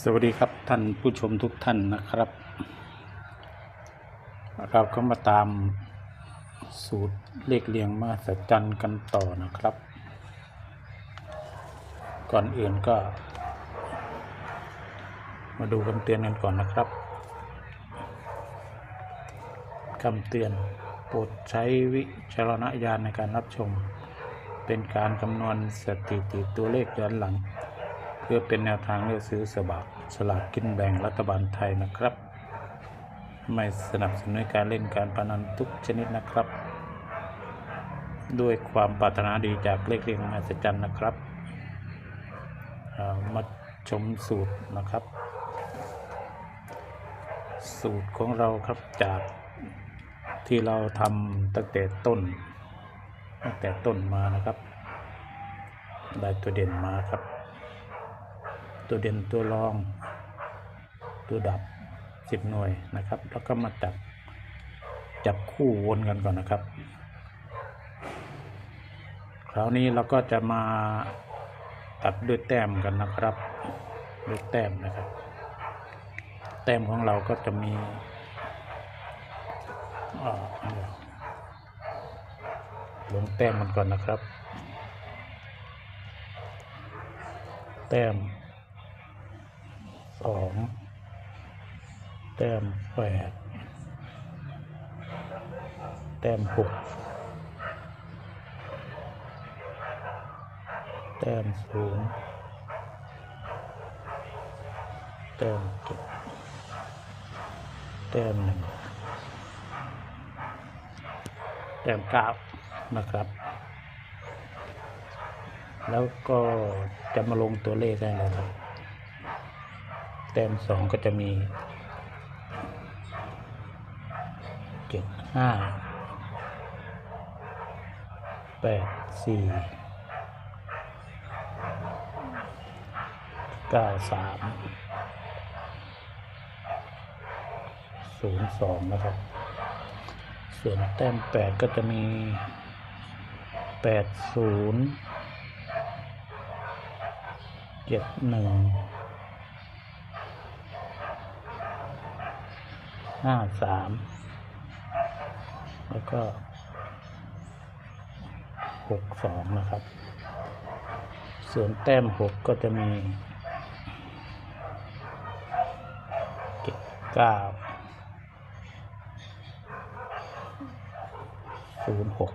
สวัสดีครับท่านผู้ชมทุกท่านนะครับ เราก็มาตามสูตรเลขเรียงมาสจันกันต่อนะครับ ก่อนอื่นก็ มาดูคำเตือนกันก่อนนะครับคำเตือนโปรดใช้วิจารณญาณในการรับชม เป็นการคำนวณสถิติตัวเลขย้อนหลัง พื่อเป็นแนวทางเลือกซื้อสบากสลากกินแบ่งรัฐบาลไทยนะครับ ไม่สนับสนุนการเล่นการพนันทุกชนิดนะครับ ด้วยความปรารถนาดีจากเลขเรียงมาสจันนะครับามาชมสูตรนะครับ สูตรของเราครับจากที่เราทำตั้งแต่ต้น ตั้งแต่ต้นมานะครับ ได้ตัวเด่นมาครับ ตัวเด่นตัวรอง ตัวดับสิบหน่วยนะครับ แล้วก็มาจับจับคู่วนกันก่อนนะครับ คราวนี้เราก็จะมาตัดด้วยแต้มกันนะครับด้วยแต้มนะครับ แต้มของเราก็จะมีอ่าเดี๋ยวลงแต้มมันก่อนนะครับ แต้ม องแต้มแปดแต้มหกแต้มศูนย์แต้มเจ็ดแต้มหนึ่งแต้มเก้านะครับ แล้วก็จะมาลงตัวเลขได้เลยครับ แต้มสองก็จะมีเจ็ดห้าแปดสี่เก้าสามศูนย์สองนะครับ ส่วนแต้มแปดก็จะมีแปดศูนย์เจ็ดหนึ่ง ห้าสามแล้วก็หกสองนะครับ ส่วนแต้มหกก็จะมีเจ็ดเก้าศูนย์หก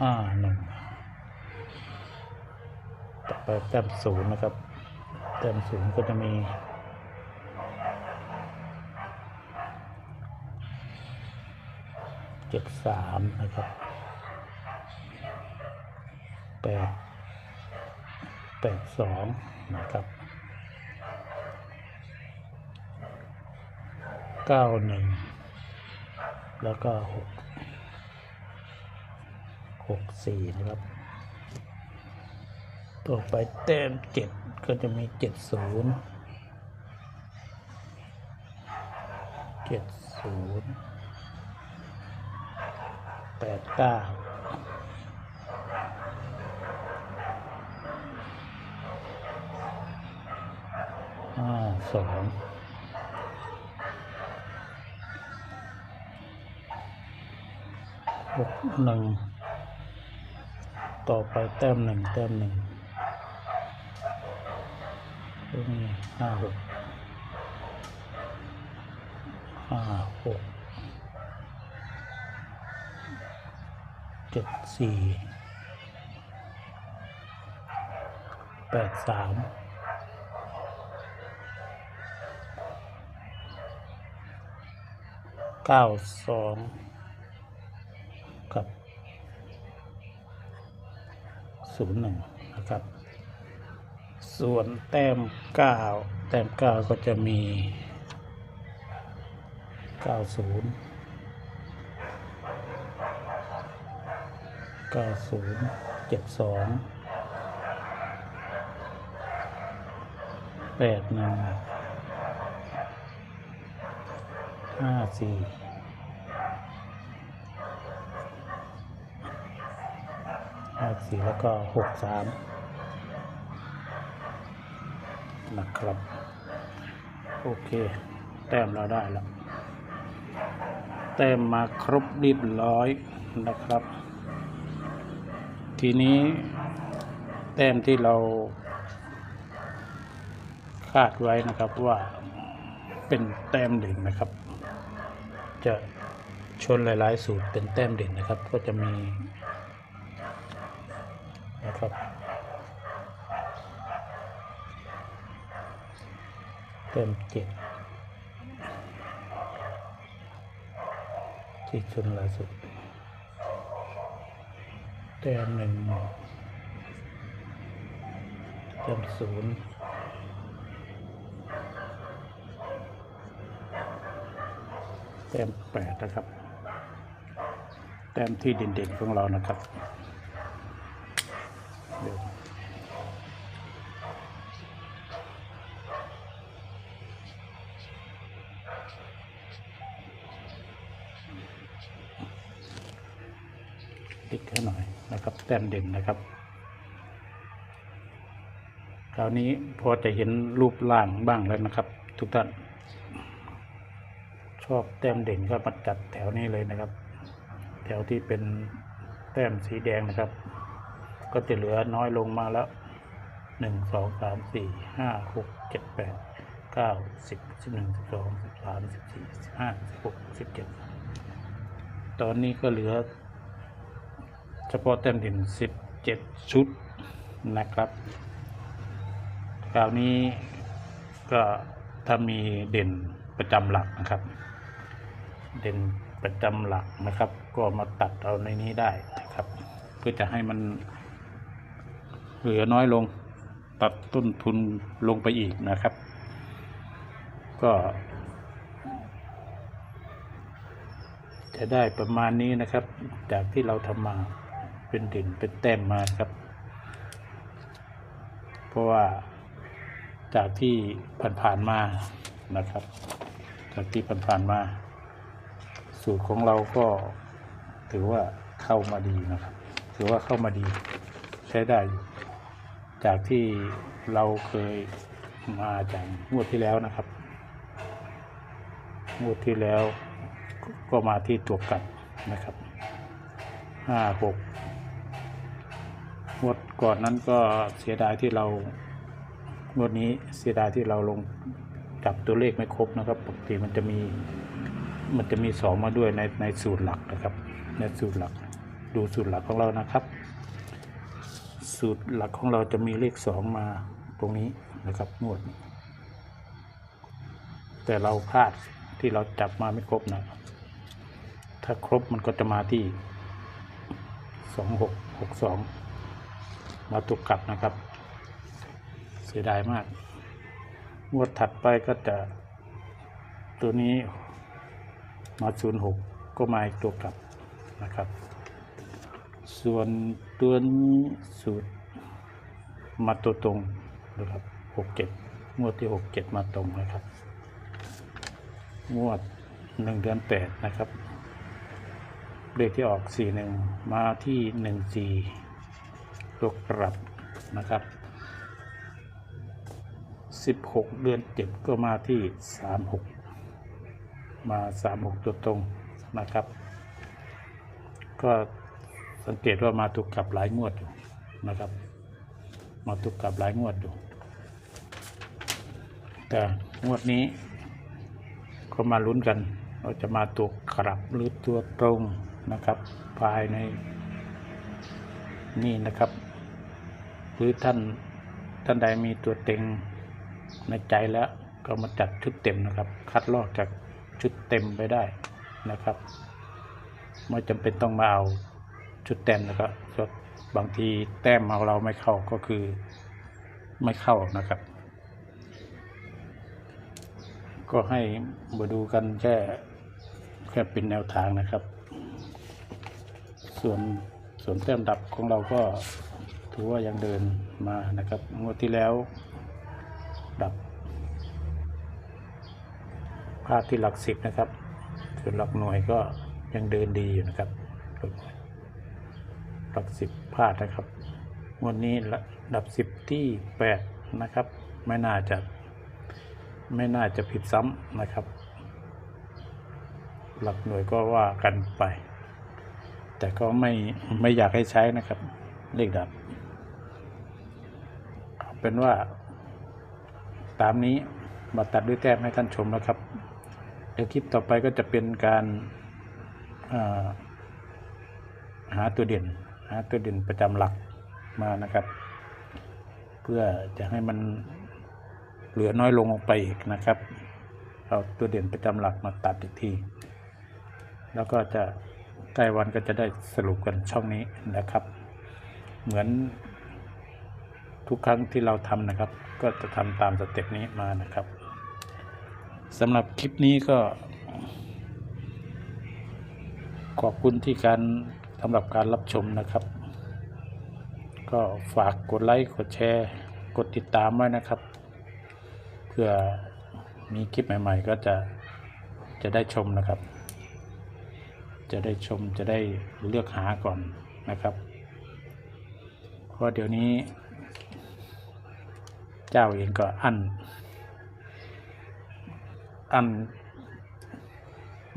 ห้าหนึ่งต่อไปแต้มศูนย์นะครับ แต้มศูนย์ก็จะมี เจ็ดสามนะครับแปดแปดสองนะครับเก้าหนึ่งแล้วก็หกหกสี่นะครับต่อไปแต้มเจ็ดก็จะมีเจ็ดศูนย์เจ็ดศูนย์ แปดเก้าห้าสองหกหนึ่งต่อไปแต้มหนึ่งแต้มหนึ่งตรงนี้ห้าหกห้าหก จ็ดสี่แปดสามเก้าสองกับศูนย์หนึ่งนะครับ ส่วนแต้มเก้าแต้มเก้าก็จะมีเก้าศูนย์ เก้าศูนย์เจ็ดสองแปดหนึ่งห้าสี่ห้าสี่แล้วก็หกสามนะครับ โอเค แต้มเราได้แล้ว แต้มมาครบเรียบร้อยนะครับ ทีนี้แต้มที่เราคาดไว้นะครับว่าเป็นแต้มเด่นนะครับ จะชนหลาย ๆ สูตรเป็นแต้มเด่นนะครับ ก็จะมีนะครับ แต้มเจ็ดที่ชนหลายสุด แต้มหนึ่งแต้มศูนย์แต้มแปดนะครับ แต้มที่เด่นๆของเรานะครับเดี๋ยวติ๊กให้หน่อย แต้มเด่นนะครับ คราวนี้พอจะเห็นรูปร่างบ้างแล้วนะครับ ทุกท่าน ชอบแต้มเด่นก็มาจัดแถวนี้เลยนะครับ แถวที่เป็นแต้มสีแดงนะครับ ก็จะเหลือน้อยลงมาแล้วหนึ่งสองสามสี่ห้าหกเจ็ดแปดเก้าสิบสิบหนึ่งสิบสองสิบสามสิบสี่สิบห้าสิบหกสิบเจ็ดตอนนี้ก็เหลือ เฉพาะแต้มเด่นสิบเจ็ดชุดนะครับ คราวนี้ก็ถ้ามีเด่นประจำหลักนะครับ เด่นประจำหลักนะครับ ก็มาตัดเอาในนี้ได้นะครับ เพื่อจะให้มันเหลือน้อยลงตัดต้นทุนลงไปอีกนะครับ ก็จะได้ประมาณนี้นะครับ จากที่เราทำมา เป็นเด่นเป็นแต้มมาครับ เพราะว่าจากที่ผ่านๆมานะครับ จากที่ผ่านๆมา สูตรของเราก็ถือว่าเข้ามาดีนะครับ ถือว่าเข้ามาดีใช้ได้จากที่เราเคยมาจากงวดที่แล้วนะครับงวดที่แล้วก็มาที่ตัวกลับนะครับห้าหก ก่อนนั้นก็เสียดายที่เรางวดนี้เสียดายที่เราลงจับตัวเลขไม่ครบนะครับปกติมันจะมีมันจะมีสองมาด้วยในในสูตรหลักนะครับ ในสูตรหลัก ดูสูตรหลักของเรานะครับ สูตรหลักของเราจะมีเลขสองมาตรงนี้นะครับงวด แต่เราพลาดที่เราจับมาไม่ครบนะถ้าครบมันก็จะมาที่สองหกหกสอง มาตุกกลับนะครับ เสียดายมาก งวดถัดไปก็จะ ตัวนี้มาศูนย์หกก็มาอีกตัวกลับนะครับ ส่วนตัวนี้สูตรมาตัวตรงนะครับหกเจ็ดงวดที่หกเจ็ดมาตรงนะครับ งวดหนึ่งเดือนแปดนะครับเลขที่ออกสี่หนึ่งมาที่หนึ่งสี่ ตัวกลับนะครับ 16 เดือนเจ็ดก็มาที่ 36 มา 36 ตัวตรงนะครับ ก็สังเกตว่ามาถูกกลับหลายงวดอยู่นะครับ มาถูกกลับหลายงวดอยู่ แต่งวดนี้ ก็มาลุ้นกัน เราจะมาตัวกลับหรือตัวตรงนะครับ ภายในนี่นะครับ รือท่านท่านใดมีตัวเต็งในใจแล้วก็มาจัดชุดเต็มนะครับ คัดลอกจากชุดเต็มไปได้นะครับไม่จำเป็นต้องมาเอาชุดเต็มนะครับบางทีแต้มเอาเราไม่เข้าก็คือไม่เข้านะครับ ก็ให้มาดูกันแค่แค่เป็นแนวทางนะครับ ส่วนส่วนแต้มดับของเราก็ ถือว่ายังเดินมานะครับงวดที่แล้ว ดับพลาดที่หลักสิบนะครับส่วนหลักหน่วยก็ยังเดินดีอยู่นะครับหลักหน่วยหลักสิบพลาดนะครับงวดนี้ระดับสิบที่แปดนะครับ ไม่น่าจะไม่น่าจะผิดซ้ำนะครับ หลักหน่วยก็ว่ากันไป แต่ก็ไม่ไม่อยากให้ใช้นะครับ เลขดับ เป็นว่า ตามนี้มาตัดด้วยแต้มให้ท่านชมนะครับเดี๋ยวคลิปต่อไปก็จะเป็นการาหาตัวเด่น หาตัวเด่นประจำหลักมานะครับ เพื่อจะให้มันเหลือน้อยลงลงไปอีกนะครับ เอาตัวเด่นประจำหลักมาตัดอีกที แล้วก็จะใกล้วันก็จะได้สรุปกันช่องนี้นะครับ เหมือน ทุกครั้งที่เราทำนะครับ ก็จะทำตามสเต็ปนี้มานะครับสำหรับคลิปนี้ก็ ขอบคุณที่การสำหรับการรับชมนะครับ ก็ฝากกดไลค์ กดแชร์ กดติดตามไว้นะครับ เพื่อมีคลิปใหม่ ๆ ก็จะจะได้ชมนะครับ จะได้ชมจะได้เลือกหาก่อนนะครับ เพราะเดี๋ยวนี้ เจ้าเองก็อันอัน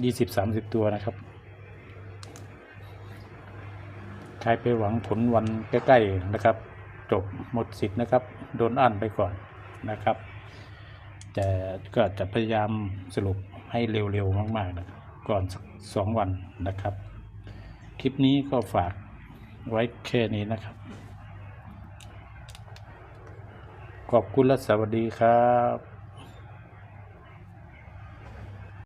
ยี่สิบสามสิบตัวนะครับ ใครไปหวังผลวันใกล้ๆนะครับ จบหมดสิทธิ์นะครับ โดนอั้นไปก่อนนะครับ แต่ก็จะพยายามสรุปให้เร็วๆมากๆนะก่อนสักสองวันนะครับ คลิปนี้ก็ฝากไว้แค่นี้นะครับ ขอบคุณและสวัสดีครับ